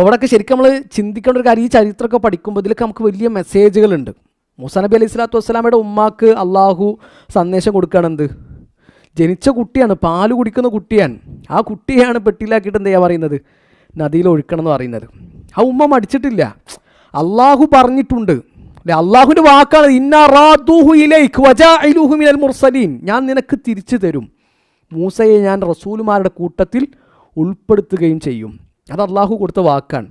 അപ്പോൾ ഇവിടെയൊക്കെ ശരിക്കും നമ്മൾ ചിന്തിക്കേണ്ട ഒരു കാര്യം ഈ ചരിത്രമൊക്കെ പഠിക്കുമ്പോൾ ഇതിലൊക്കെ നമുക്ക് വലിയ മെസ്സേജുകളുണ്ട് മൂസാ നബി അലൈഹി സ്വലാത്തു വസ്സലാമയുടെ ഉമ്മാക്ക് അള്ളാഹു സന്ദേശം കൊടുക്കുകയാണ് എന്ത്? ജനിച്ച കുട്ടിയാണ് പാൽ കുടിക്കുന്ന കുട്ടിയാണ്. ആ കുട്ടിയാണ് പെട്ടിയിലാക്കിയിട്ട് എന്താ പറയുന്നത്? നദിയിൽ ഒഴുക്കണം എന്ന് പറയുന്നത്. ആ ഉമ്മ മടിച്ചിട്ടില്ല. അള്ളാഹു പറഞ്ഞിട്ടുണ്ട്. അല്ലെ അള്ളാഹുവിന്റെ വാക്കാണ് ഇന്നാ മുർസലീൻ. ഞാൻ നിനക്ക് തിരിച്ചു തരും. മൂസയെ ഞാൻ റസൂലുമാരുടെ കൂട്ടത്തിൽ ഉൾപ്പെടുത്തുകയും ചെയ്യും. അത് അള്ളാഹു കൊടുത്ത വാക്കാണ്.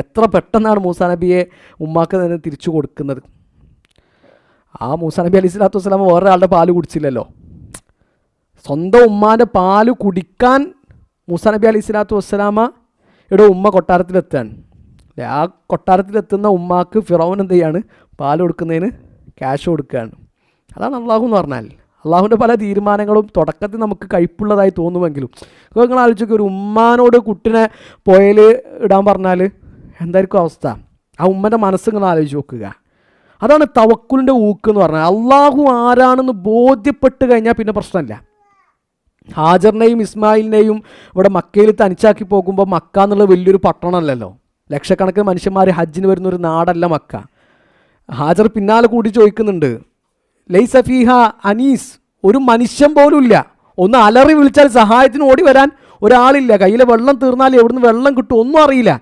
എത്ര പെട്ടെന്നാണ് മൂസാ നബിയെ ഉമ്മാക്ക് തന്നെ തിരിച്ചു കൊടുക്കുന്നത്. ആ മൂസാ നബി അലൈഹി സ്വലാത്തു വസ്സലാമ വേറൊരാളുടെ പാൽ കുടിച്ചില്ലല്ലോ. സ്വന്തം ഉമ്മാന്റെ പാൽ കുടിക്കാൻ മൂസാ നബി അലൈഹി സ്വലാത്തു വസ്സലാമയുടെ ഉമ്മ കൊട്ടാരത്തിലെത്താണ് അല്ലെ? ആ കൊട്ടാരത്തിലെത്തുന്ന ഉമ്മാക്ക് ഫിറോൻ എന്ത് ചെയ്യാണ്? പാൽ കൊടുക്കുന്നതിന് ക്യാഷ് കൊടുക്കുകയാണ്. അതാണ് അള്ളാഹു എന്ന് പറഞ്ഞാൽ. അള്ളാഹുവിന്റെ പല തീരുമാനങ്ങളും തുടക്കത്തിൽ നമുക്ക് കഴിപ്പുള്ളതായി തോന്നുമെങ്കിലും. ഇപ്പോൾ നിങ്ങൾ ആലോചിക്കുക ഒരു ഉമ്മാനോട് കുട്ടിനെ പുഴയിൽ ഇടാൻ പറഞ്ഞാൽ എന്തായിരിക്കും അവസ്ഥ? ആ ഉമ്മന്റെ മനസ്സ് നിങ്ങൾ ആലോചിച്ച് നോക്കുക. അതാണ് തവക്കുലിന്റെ ഊക്ക് എന്ന് പറഞ്ഞാൽ അള്ളാഹു ആരാണെന്ന് ബോധ്യപ്പെട്ട് കഴിഞ്ഞാൽ പിന്നെ പ്രശ്നമില്ല. ഹാജറിനെയും ഇസ്മായിലിനെയും ഇവിടെ മക്കയിൽ തനിച്ചാക്കി പോകുമ്പോൾ മക്ക എന്നുള്ള വലിയൊരു പട്ടണമല്ലല്ലോ. ലക്ഷക്കണക്കിന് മനുഷ്യന്മാർ ഹജ്ജിന് വരുന്ന ഒരു നാടല്ല മക്ക. ഹാജർ പിന്നാലെ കൂടി ചോദിക്കുന്നുണ്ട്. ലൈ സഫീഹ അനീസ് ഒരു മനുഷ്യൻ പോലും ഇല്ല ഒന്ന് അലറി വിളിച്ചാൽ സഹായത്തിന് ഓടി വരാൻ ഒരാളില്ല. കയ്യിലെ വെള്ളം തീർന്നാൽ എവിടുന്ന് വെള്ളം കിട്ടും ഒന്നും അറിയില്ല.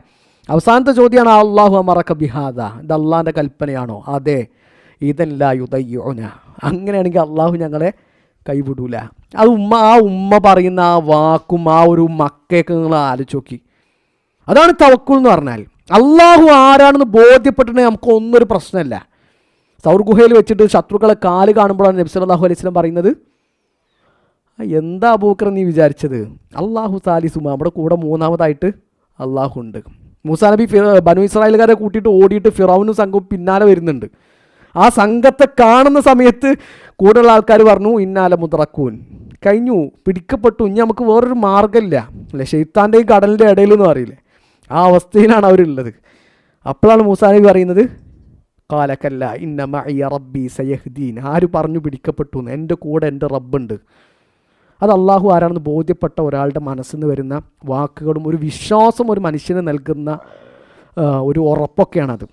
അവസാനത്തെ ചോദ്യമാണ് അള്ളാഹു അമറക്ക ബിഹാദ? ഇത് അള്ളാഹിന്റെ കൽപ്പനയാണോ? അതെ. ഇതല്ല യുദയ്യോന. അങ്ങനെയാണെങ്കിൽ അള്ളാഹു ഞങ്ങളെ കൈവിടൂല. അത് ഉമ്മ ആ ഉമ്മ പറയുന്ന ആ വാക്കും ആ ഒരു മക്കയൊക്കെ നിങ്ങൾ ആലോചിച്ച് നോക്കി. അതാണ് തവക്കുൽ എന്ന് പറഞ്ഞാൽ അള്ളാഹു ആരാണെന്ന് ബോധ്യപ്പെട്ടിട്ടുണ്ടെങ്കിൽ നമുക്ക് ഒന്നൊരു പ്രശ്നമല്ല. സൗർ ഗുഹയിൽ വെച്ചിട്ട് ശത്രുക്കളെ കാൽ കാണുമ്പോഴാണ് നബി സല്ലല്ലാഹു അലൈഹി സ്വലം പറയുന്നത്. എന്താ അബൂക്കർ നീ വിചാരിച്ചത്? അള്ളാഹു സാലിസുമ നമ്മുടെ കൂടെ മൂന്നാമതായിട്ട് അള്ളാഹു ഉണ്ട്. മൂസാ നബി ബനു ഇസ്രായേൽക്കാരെ കൂട്ടിയിട്ട് ഓടിയിട്ട് ഫിറൌനും സംഘവും പിന്നാലെ വരുന്നുണ്ട്. ആ സംഘത്തെ കാണുന്ന സമയത്ത് കൂടുതലുള്ള ആൾക്കാർ പറഞ്ഞു ഇന്നാല മുതറക്കൂൻ. കഴിഞ്ഞു പിടിക്കപ്പെട്ടു. ഇനി നമുക്ക് വേറൊരു മാർഗമില്ല. അല്ലേ? ഷെയ്ത്താന്റെയും കടലിന്റെ ഇടയിലെന്ന് പറയില്ലേ? ആ അവസ്ഥയിലാണ് അവരുള്ളത്. അപ്പോഴാണ് മൂസാ നബി പറയുന്നത് കാലക്കല്ല ഇന്ന ഇന്നമ റബ്ബി സയഹ്ദീൻ ആര് പറഞ്ഞു പിടിക്കപ്പെട്ടു എന്ന്? എന്റെ കൂടെ എന്റെ റബ്ബുണ്ട്. അത് അള്ളാഹു ആരാണെന്ന് ബോധ്യപ്പെട്ട ഒരാളുടെ മനസ്സിൽ നിന്ന് വരുന്ന വാക്കുകളും ഒരു വിശ്വാസം ഒരു മനുഷ്യന് നൽകുന്ന ഒരു ഉറപ്പൊക്കെയാണത്.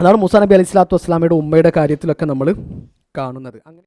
അതാണ് മുസാ നബി അലൈഹി സ്വലാത്തു വസ്സലാമയുടെ ഉമ്മയുടെ കാര്യത്തിലൊക്കെ നമ്മൾ കാണുന്നത്. അങ്ങനെ